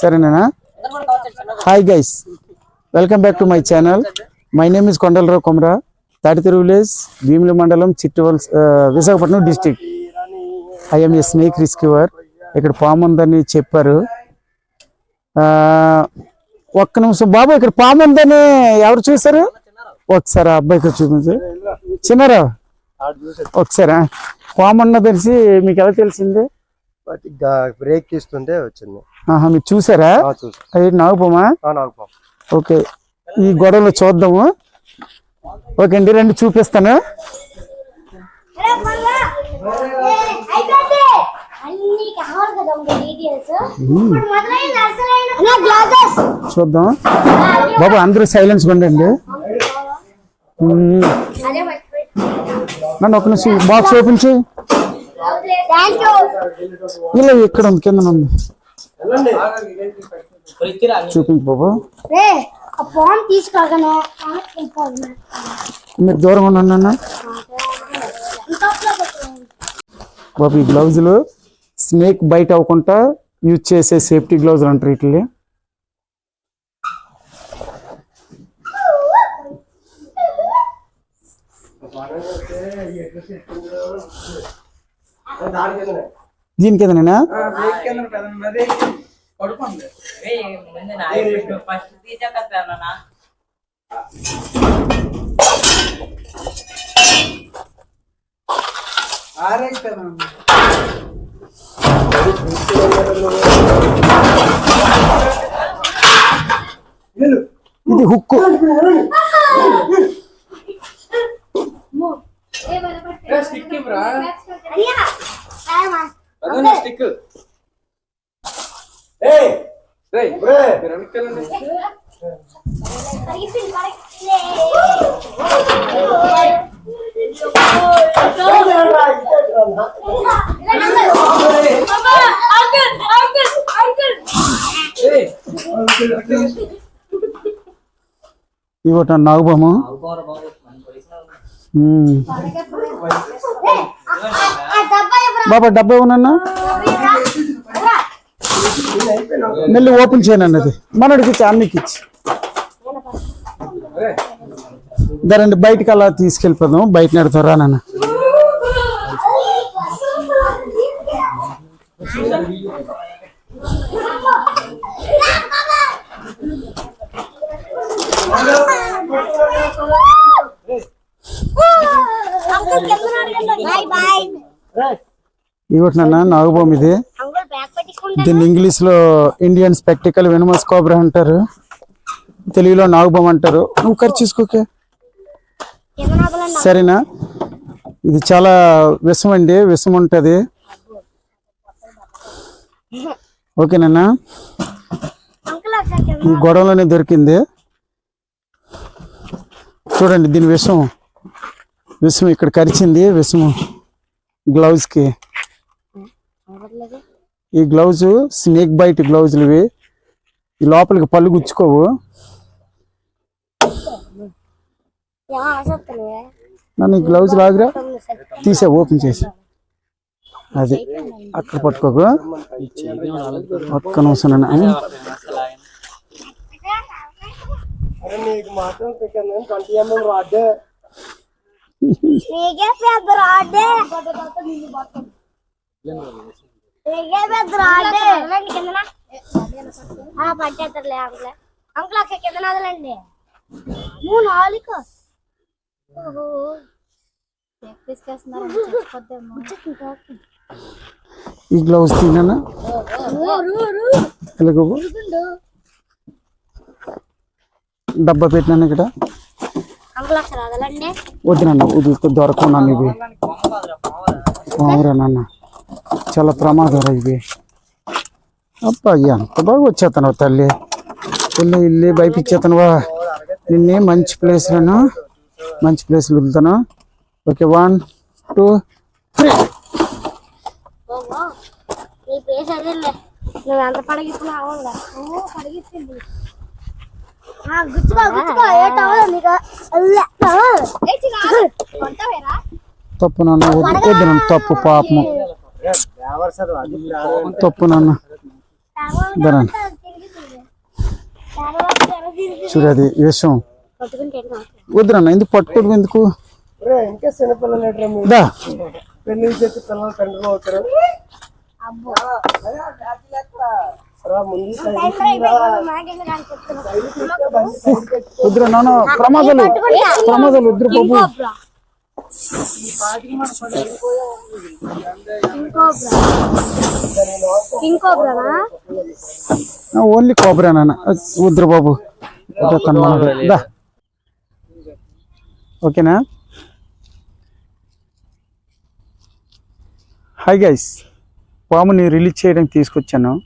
సరేనా? Hi guys welcome back to my channel my name is Kondalarao Kumara తాటితిరు village Bheemili మండలం చిట్టువల్ Visakhapatnam district I'm a snake rescuer ఇక్కడ పాము ఉందని చెప్పారు. ఒక్క నిమిషం బాబు ఇక్కడ పాము ఉందని ఎవరు చూసారు ఒకసారి ఆ అబ్బాయికి చూపించు. చిన్నారా? ఒకసారి పాము ఉన్న తెలిసి మీకు ఎలా తెలిసింది? బ్రేక్ తీస్తుంటే వచ్చింది. ఆహా మీరు చూసారా? అది నాగుపోమా. ఓకే. ఈ గొడవలు చూద్దాము. ఓకే అండి రండి చూపిస్తాను. చూద్దాం. బాబు అందరూ సైలెన్స్ ఉండండి. నన్ను ఒక నిమిషం బాక్స్ ఓపెన్ చేయి. ఇలా ఇక్కడ ఉంది కింద ఉంది. చూపించు బాబు. ఫోన్ మీరు దూరంగా ఉండండి అన్న. బాబు ఈ గ్లౌజులు స్నేక్ బయట అవ్వకుండా యూజ్ చేసే సేఫ్టీ గ్లౌజులు అంటారు వీటిని దీని ఫస్ట్ తీసాక ఇది హుక్కు. ఇవట నాగుబాము. బాబా డబ్బా ఏమన్నా మెల్లి ఓపెన్ చేయను అన్నది. మనడికి అన్నికి ఇచ్చి. దారండి బయటికి అలా తీసుకెళ్ళిపోదాం. బయట నెడతారా నాన్న. నాన్న నాగుబాము ఇది దీన్ని ఇంగ్లీష్లో ఇండియన్ స్పెక్టికల్ వెనుమస్ కోబ్రా అంటారు. తెలుగులో నాగుబాము అంటారు. నువ్వు ఖర్చు చూసుకోకే. సరేనా? ఇది చాలా విషం అండి. విషం ఉంటుంది. ఓకేనా ఈ గొడవలోనే దొరికింది. చూడండి దీని విషం. విషం ఇక్కడ కరిచింది. విషం గ్లౌజ్కి. ఈ గ్లౌజ్ స్నేక్ బైట్ గ్లౌజులు ఇవి ఈ లోపలికి పళ్ళు గుచ్చుకోవు. నన్ను ఈ గ్లౌజ్ లాగురా. తీసే ఓపెన్ చేసి. అది. అక్కడ పట్టుకోకు. ఒక్క నిమిషం నాన్న. అరే అంకుల్ అంకుల్. కింద నదలండి నువ్వు ఓహో. ఈ గ్లౌజ్ తిన్నా? ఎలాగో డబ్బా పెట్టినాను ఇక్కడ? వద్దునన్న వదిలితే దొరకన్నాను ఇవి అవురా నాన్న. చాలా ప్రమాదం ఇవి అబ్బా ఎంత బాగా వచ్చేతను తల్లి. ఇల్లు ఇల్లు భయపించేతనువా నిన్నే మంచి ప్లేస్లను మంచి ప్లేస్ వదులుతాను ఓకే వన్ టూ త్రీ తప్పు నాన్న వద్దు వద్దు నాన్న తప్పు పాపము. తప్పు నాన్న. చూడు అది విషం. వద్దురన్న ఎందుకు పట్టుకోవడం ఎందుకు. వద్దురా నాన్న ప్రమాదాలు ప్రమాదాలు వద్దురు బాబు. ఓన్లీ కోబరా నాన్న. వద్దురు బాబు ఓకేనా? హాయ్ గైస్ పాముని రిలీజ్ చేయడానికి తీసుకొచ్చాను.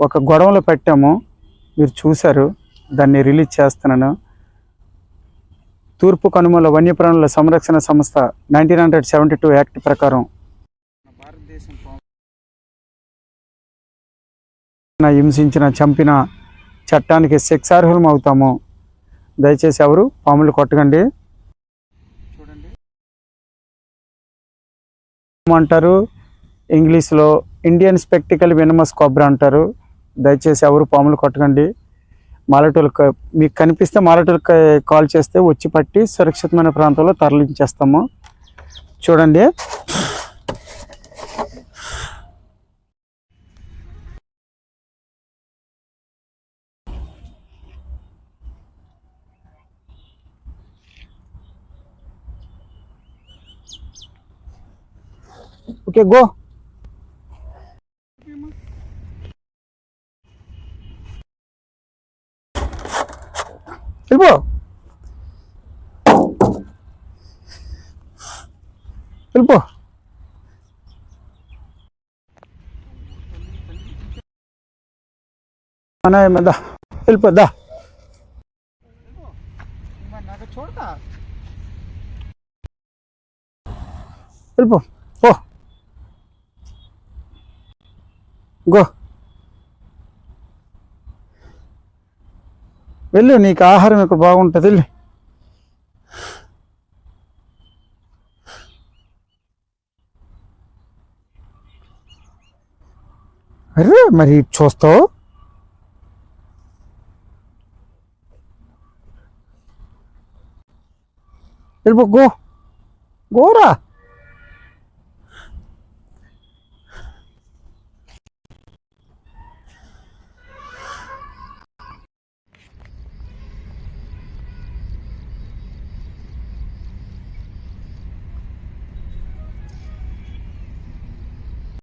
ఒక గొడవలో పెట్టాము. మీరు చూశారు. దాన్ని రిలీజ్ చేస్తున్నాను. తూర్పు కనుమల వన్యప్రాణుల సంరక్షణ సంస్థ nineteen hundred seventy two act ప్రకారం నా హింసించిన చంపిన చట్టానికి శిక్షార్హులం అవుతాము. దయచేసి ఎవరు పాములు కొట్టకండి. చూడండి అంటారు ఇంగ్లీష్లో ఇండియన్ స్పెక్టికల్ వినమస్ కొబ్బరి అంటారు. దయచేసి ఎవరు పాములు కొట్టకండి. మాలటోళ్ళకి మీకు కనిపిస్తే మాలటోళ్ళకి కాల్ చేస్తే వచ్చి పట్టి సురక్షితమైన ప్రాంతంలో తరలించేస్తాము. చూడండి. ఓకే గో వెళ్ళిపో వెళ్ళిపో. అన్నయ్య మీద వెళ్ళిపో దా. గో. వెళ్ళు నీకు ఆహారం ఇక్కడ బాగుంటుంది వెళ్ళి. అరే మరి చూస్తావు? వెళ్ళిపో గో. గోరా.